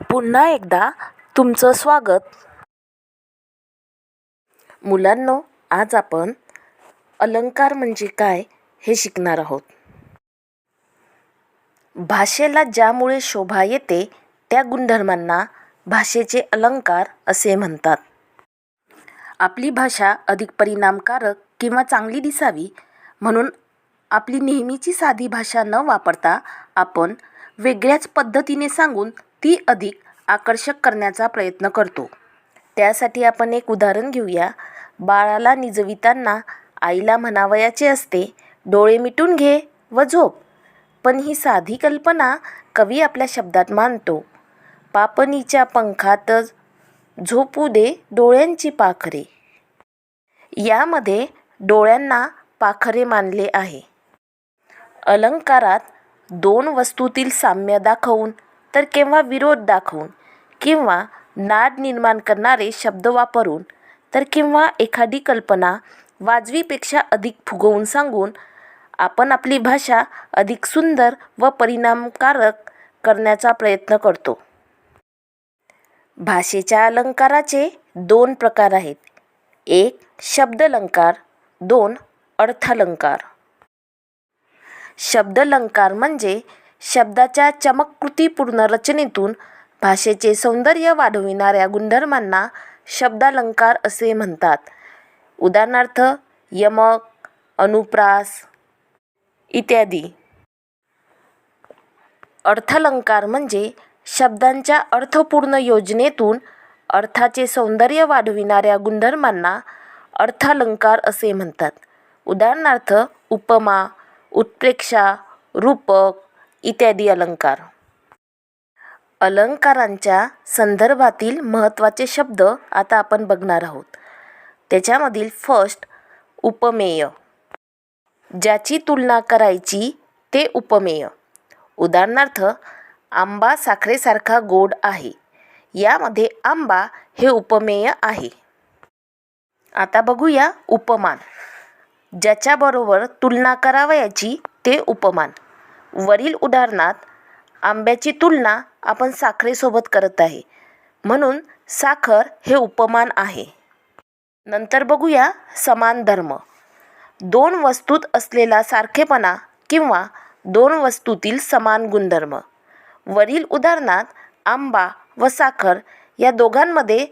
पुन्हा एकदा तुमचं स्वागत. मुलांनो आज आपण अलंकार म्हणजे काय हे शिकणार आहोत. भाषेला ज्यामुळे शोभा येते त्या गुणधर्मांना भाषेचे अलंकार असे म्हणतात. आपली भाषा अधिक परिणामकारक किंवा चांगली दिसावी म्हणून आपली नेहमीची साधी भाषा न वापरता आपण वेगळ्याच पद्धतीने सांगून ती अधिक आकर्षक करण्याचा प्रयत्न करतो. त्यासाठी आपण एक उदाहरण घेऊया. बाळाला निजविताना आईला म्हणावयाचे असते डोळे मिटून घे व झोप. पण ही साधी कल्पना कवी आपल्या शब्दात मानतो पापणीच्या पंखातच झोपू दे डोळ्यांची पाखरे. यामध्ये डोळ्यांना पाखरे मानले आहे. अलंकारात दोन वस्तूतील साम्य दाखवून तर केव्हा विरोध दाखवून किंवा नाद निर्माण करणारे शब्द वापरून तर किंवा एखादी कल्पना वाजवीपेक्षा अधिक फुगवून सांगून आपण आपली भाषा अधिक सुंदर व परिणामकारक करण्याचा प्रयत्न करतो. भाषेच्या अलंकाराचे दोन प्रकार आहेत. एक शब्दलंकार दोन अर्थालंकार. शब्दलंकार म्हणजे शब्दाच्या चमत्कृतीपूर्ण रचनेतून भाषेचे सौंदर्य वाढविणाऱ्या गुणधर्मांना शब्दालंकार असे म्हणतात. उदाहरणार्थ यमक अनुप्रास इत्यादी. अर्थालंकार म्हणजे शब्दांच्या अर्थपूर्ण योजनेतून अर्थाचे सौंदर्य वाढविणाऱ्या गुणधर्मांना अर्थालंकार असे म्हणतात. उदाहरणार्थ उपमा उत्प्रेक्षा रूपक इत्यादी अलंकार. अलंकारांच्या संदर्भातील महत्त्वाचे शब्द आता आपण बघणार आहोत. त्याच्यामधील फर्स्ट उपमेय. ज्याची तुलना करायची ते उपमेय. उदाहरणार्थ आंबा साखरेसारखा गोड आहे. यामध्ये आंबा हे उपमेय आहे. आता बघूया उपमान. ज्याच्याबरोबर तुलना करावयाची ते उपमान. वरील उदाहरणात आंब्याची तुलना आपण साखरेसोबत करत आहे. म्हणून साखर हे उपमान आहे. नंतर बघूया समान धर्म. दोन वस्तूत असलेला सारखेपणा किंवा दोन वस्तूतील समान गुणधर्म. वरील उदाहरणात आंबा व साखर या दोघांमध्ये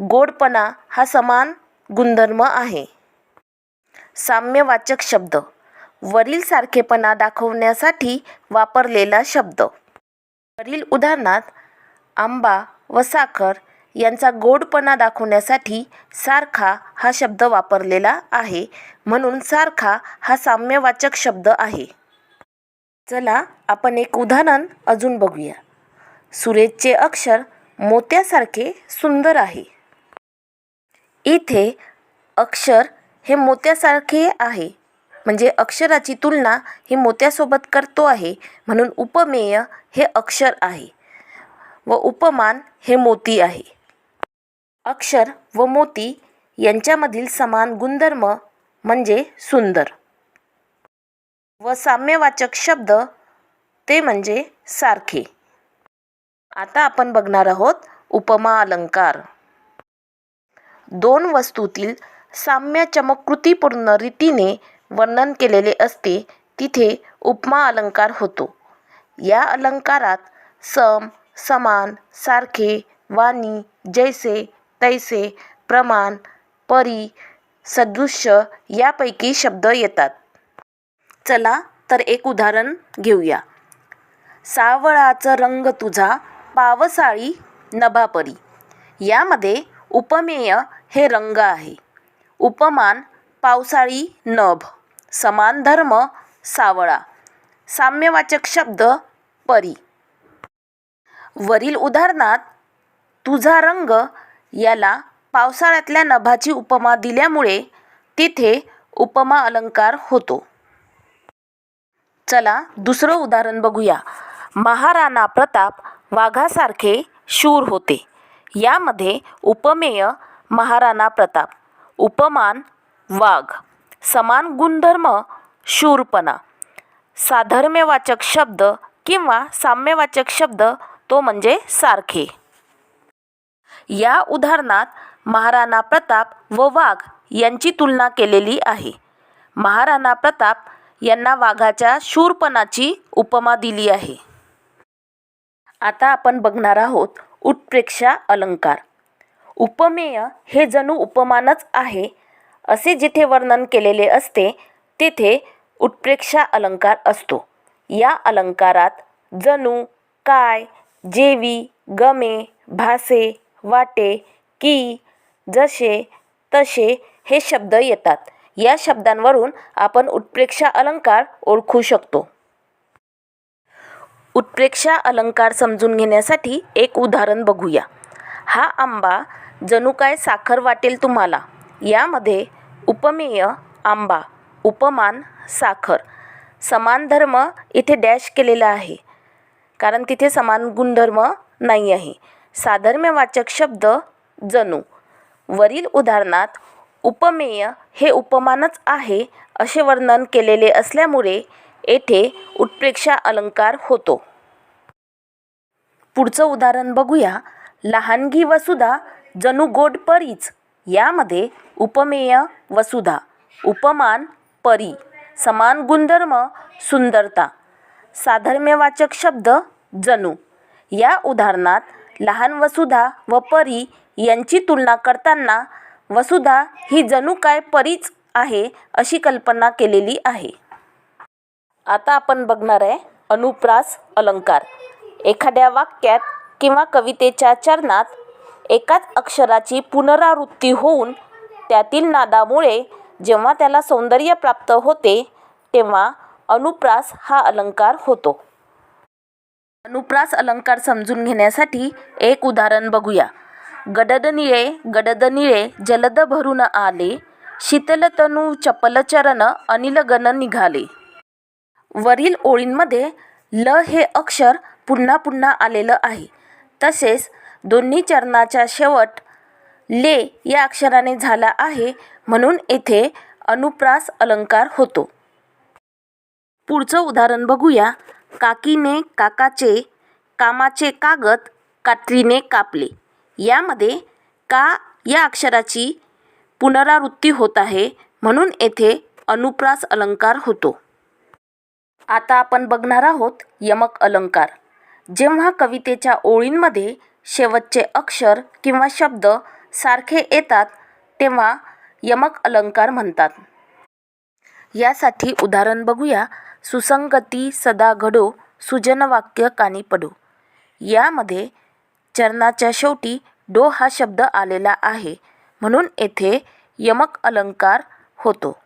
गोडपणा हा समान गुणधर्म आहे. साम्यवाचक शब्द. वरील सारखेपणा दाखवण्यासाठी वापरलेला शब्द. वरील उदाहरणात आंबा व साखर यांचा गोडपणा दाखवण्यासाठी सारखा हा शब्द वापरलेला आहे म्हणून सारखा हा साम्यवाचक शब्द आहे. चला आपण एक उदाहरण अजून बघूया. सुरेशचे अक्षर मोत्यासारखे सुंदर आहे. इथे अक्षर हे मोत्यासारखे आहे. म्हणजे अक्षराची तुलना ही मोत्यासोबत करतो आहे म्हणून उपमेय हे अक्षर आहे व उपमान हे मोती आहे. अक्षर व मोती यांच्यामधील समान गुणधर्म म्हणजे सुंदर. व साम्यवाचक शब्द ते म्हणजे सारखे. आता आपण बघणार आहोत उपमा अलंकार. दोन वस्तूतील साम्य चमकृतीपूर्ण रीतीने वर्णन केलेले असते तिथे उपमा अलंकार होतो. या अलंकारात सम समान सारखे वाणी जैसे तैसे प्रमाण परी सदृश्य यापैकी शब्द येतात. चला तर एक उदाहरण घेऊया. सावळाचं रंग तुझा पावसाळी नभापरी. यामध्ये उपमेय हे रंग आहे. उपमान पावसाळी नभ. समान धर्म सावळा. साम्यवाचक शब्द परी. वरील उदाहरणात तुझा रंग याला पावसाळ्यातल्या नभाची उपमा दिल्यामुळे तिथे उपमा अलंकार होतो. चला दुसरं उदाहरण बघूया. महाराणा प्रताप वाघासारखे शूर होते. यामध्ये उपमेय महाराणा प्रताप उपमान वाघ. समान गुणधर्म शूरपणा. साधर्म्यवाचक शब्द किंवा साम्यवाचक शब्द तो म्हणजे सारखे. या उदाहरणात महाराणा प्रताप व वाघ यांची तुलना केलेली आहे. महाराणा प्रताप यांना वाघाच्या शूरपणाची उपमा दिली आहे. आता आपण बघणार आहोत उत्प्रेक्षा अलंकार. उपमेय हे जणू उपमानच आहे असे जिथे वर्णन केलेले असते तेथे उत्प्रेक्षा अलंकार असतो. या अलंकारात जणू काय जेवी गमे भासे वाटे की जसे तसे हे शब्द येतात. या शब्दांवरून आपण उत्प्रेक्षा अलंकार ओळखू शकतो. उत्प्रेक्षा अलंकार समजून घेण्यासाठी एक उदाहरण बघूया. हा आंबा जणू काय साखर वाटेल तुम्हाला? यामध्ये उपमेय आंबा उपमान साखर समान धर्म इथे डॅश केलेला आहे. कारण तिथे समान गुणधर्म नाही आहे. साधर्म्यवाचक शब्द जणू. वरील उदाहरणात उपमेय हे उपमानच आहे असे वर्णन केलेले असल्यामुळे येथे उत्प्रेक्षा अलंकार होतो. पुढचं उदाहरण बघूया. लहानगी वसुधा जणू गोड परीच. यामध्ये उपमेय वसुधा उपमान परी समान गुणधर्म सुंदरता साधर्म्यवाचक शब्द जणू या उदाहरणात लहान वसुधा व परी यांची तुलना करताना वसुधा ही जणू काय परीच आहे अशी कल्पना केलेली आहे. आता आपण बघणार आहे अनुप्रास अलंकार. एखाद्या वाक्यात किंवा कवितेच्या चरणात एकाच अक्षराची पुनरावृत्ती होऊन त्यातील नादामुळे जेव्हा त्याला सौंदर्य प्राप्त होते तेव्हा अनुप्रास हा अलंकार होतो. अनुप्रास अलंकार समजून घेण्यासाठी एक उदाहरण बघूया. गडद निळे गडद निळे जलद भरून आले शीतलतनू चपलचरण अनिलगण निघाले. वरील ओळींमध्ये ल हे अक्षर पुन्हा पुन्हा आलेलं आहे. तसेच दोन्ही चरणाच्या शेवट ले या अक्षराने झाला आहे म्हणून येथे अनुप्रास अलंकार होतो. पुढचं उदाहरण बघूया. काकीने काकाचे कामाचे कागद कात्रीने कापले. यामध्ये का या अक्षराची पुनरावृत्ती होत आहे म्हणून येथे अनुप्रास अलंकार होतो. आता आपण बघणार आहोत यमक अलंकार. जेव्हा कवितेच्या ओळींमध्ये शेवटचे अक्षर किंवा शब्द सारखे येतात तेव्हा यमक अलंकार म्हणतात. यासाठी उदाहरण बघूया. सुसंगती सदा घडो सुजनवाक्य कानी पडो. यामध्ये चरणाच्या शेवटी डो हा शब्द आलेला आहे. म्हणून येथे यमक अलंकार होतो.